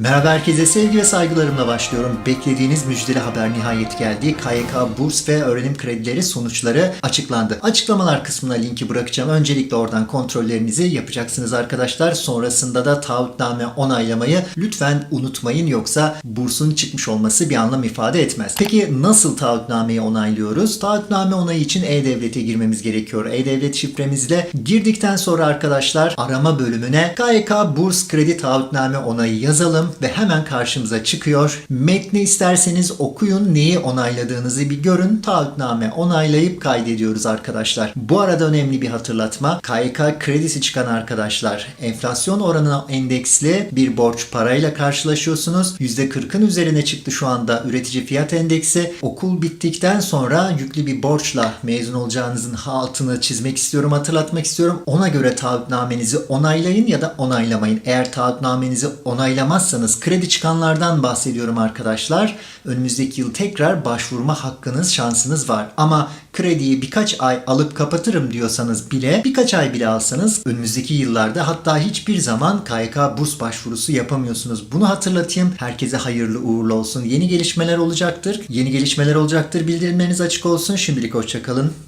Merhaba herkese sevgi ve saygılarımla başlıyorum. Beklediğiniz müjdeli haber nihayet geldi. KYK burs ve öğrenim kredileri sonuçları açıklandı. Açıklamalar kısmına linki bırakacağım. Öncelikle oradan kontrollerinizi yapacaksınız arkadaşlar. Sonrasında da taahhütname onaylamayı lütfen unutmayın yoksa bursun çıkmış olması bir anlam ifade etmez. Peki nasıl taahhütnameyi onaylıyoruz? Taahhütname onayı için E-Devlet'e girmemiz gerekiyor. E-Devlet şifremizle girdikten sonra arkadaşlar arama bölümüne KYK burs kredi taahhütname onayı yazalım ve hemen karşımıza çıkıyor. Metni isterseniz okuyun, neyi onayladığınızı bir görün. Taahhütname onaylayıp kaydediyoruz arkadaşlar. Bu arada önemli bir hatırlatma. KYK kredisi çıkan arkadaşlar enflasyon oranına endeksli bir borç parayla karşılaşıyorsunuz. %40'ın üzerine çıktı şu anda üretici fiyat endeksi. Okul bittikten sonra yüklü bir borçla mezun olacağınızın altını çizmek istiyorum, hatırlatmak istiyorum. Ona göre taahhütnamenizi onaylayın ya da onaylamayın. Eğer taahhütnamenizi onaylamazsanız kredi çıkanlardan bahsediyorum arkadaşlar. Önümüzdeki yıl tekrar başvurma hakkınız, şansınız var. Ama krediyi birkaç ay alıp kapatırım diyorsanız bile birkaç ay bile alsanız önümüzdeki yıllarda hatta hiçbir zaman KYK burs başvurusu yapamıyorsunuz. Bunu hatırlatayım. Herkese hayırlı uğurlu olsun. Yeni gelişmeler olacaktır. Yeni gelişmeler olacaktır. Bildirimleriniz açık olsun. Şimdilik hoşçakalın.